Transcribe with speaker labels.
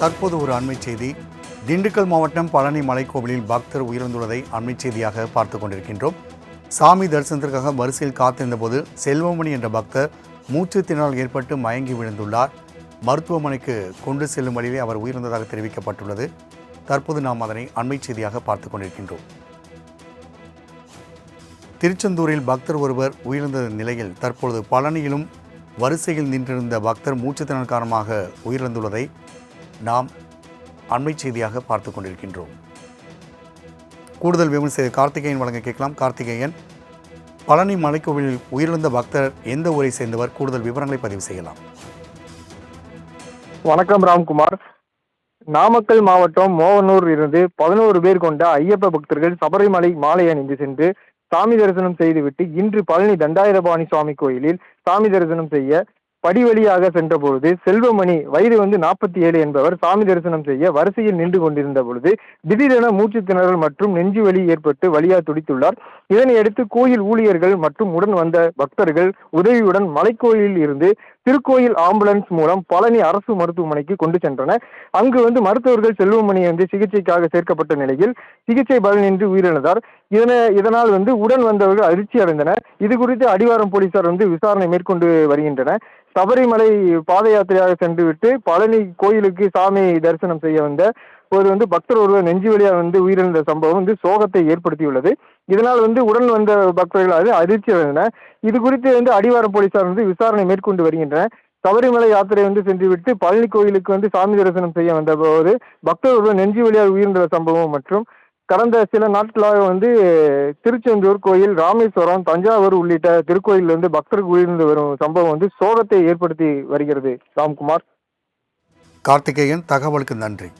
Speaker 1: தற்போது ஒரு அண்மை செய்தி. திண்டுக்கல் மாவட்டம் பழனி மலைக்கோவிலில் பக்தர் உயிரிழந்துள்ளதை அண்மை செய்தியாக பார்த்து கொண்டிருக்கின்றோம். சாமி தரிசனத்திற்காக வரிசையில் காத்திருந்தபோது செல்வமணி என்ற பக்தர் மூச்சு திணறல் ஏற்பட்டு மயங்கி விழுந்துள்ளார். மருத்துவமனைக்கு கொண்டு செல்லும் வழியிலே அவர் உயிரிழந்ததாக தெரிவிக்கப்பட்டுள்ளது. தற்போது நாம் அதனை அண்மை செய்தியாக பார்த்து கொண்டிருக்கின்றோம். திருச்செந்தூரில் பக்தர் ஒருவர் உயிரிழந்த நிலையில் தற்பொழுது பழனியிலும் வரிசையில் நின்றிருந்த பக்தர் மூச்சுத்திறன் காரணமாக உயிரிழந்துள்ளதை நாம் அண்மை செய்தியாக பார்த்து கொண்டிருக்கின்றோம். கூடுதல் விவரம் செய்த கார்த்திகேயன் வழங்க கேட்கலாம். கார்த்திகேயன் பழனி மலைக்கோவிலில் உயிரிழந்த பக்தர் எந்த ஊரை சேர்ந்தவர்? கூடுதல் விவரங்களை பதிவு செய்யலாம்.
Speaker 2: வணக்கம் ராம்குமார். நாமக்கல் மாவட்டம் மோகனூர் இருந்து பதினோரு பேர் கொண்ட ஐயப்ப பக்தர்கள் சபரிமலை மாலை அணிந்து சென்று சாமி தரிசனம் செய்துவிட்டு இன்று பழனி தண்டாயுதபாணி சுவாமி கோயிலில் சாமி தரிசனம் செய்ய படி வழியாக சென்றபொழுது செல்வமணி வயது வந்து நாற்பத்தி ஏழு என்பவர் சாமி தரிசனம் செய்ய வரிசையில் நின்று கொண்டிருந்த பொழுது திடீரென மூச்சு திணறல் மற்றும் நெஞ்சு வலி ஏற்பட்டு வழியா துடித்துள்ளார். இதனையடுத்து கோயில் ஊழியர்கள் மற்றும் உடன் வந்த பக்தர்கள் உதவியுடன் மலைக்கோயிலில் இருந்து திருக்கோயில் ஆம்புலன்ஸ் மூலம் பழனி அரசு மருத்துவமனைக்கு கொண்டு சென்றனர். அங்கு வந்து மருத்துவர்கள் செல்வமணி வந்து சிகிச்சைக்காக சேர்க்கப்பட்ட நிலையில் சிகிச்சை பலனின்றி உயிரிழந்தார். இதனை இதனால் வந்து உடன் வந்தவர்கள் அதிர்ச்சி அடைந்தனர். இது குறித்து அடிவாரம் போலீசார் வந்து விசாரணை மேற்கொண்டு வருகின்றனர். சபரிமலை பாத யாத்திரையாக சென்றுவிட்டு பழனி கோயிலுக்கு சாமி தரிசனம் செய்ய வந்த போது வந்து பக்தர் ஒருவர் நெஞ்சு வழியாக வந்து உயிரிழந்த சம்பவம் வந்து சோகத்தை ஏற்படுத்தியுள்ளது. இதனால் வந்து உடன் வந்த பக்தர்கள் அது அதிர்ச்சி அடைந்தனர். இது குறித்து வந்து அடிவாரம் போலீசார் வந்து விசாரணை மேற்கொண்டு வருகின்றனர். சபரிமலை யாத்திரை வந்து சென்றுவிட்டு பழனி கோயிலுக்கு வந்து சாமி தரிசனம் செய்ய வந்த போது பக்தர் ஒருவர் நெஞ்சு வழியாக உயிர்ந்த சம்பவம் மற்றும் கடந்த சில நாட்களாக வந்து திருச்செந்தூர் கோயில் ராமேஸ்வரம் தஞ்சாவூர் உள்ளிட்ட திருக்கோயிலில் வந்து பக்தர்கள் உயிர்ந்து வரும் சம்பவம் வந்து சோகத்தை ஏற்படுத்தி வருகிறது. ராம்குமார்.
Speaker 1: கார்த்திகேயன் தகவலுக்கு நன்றி.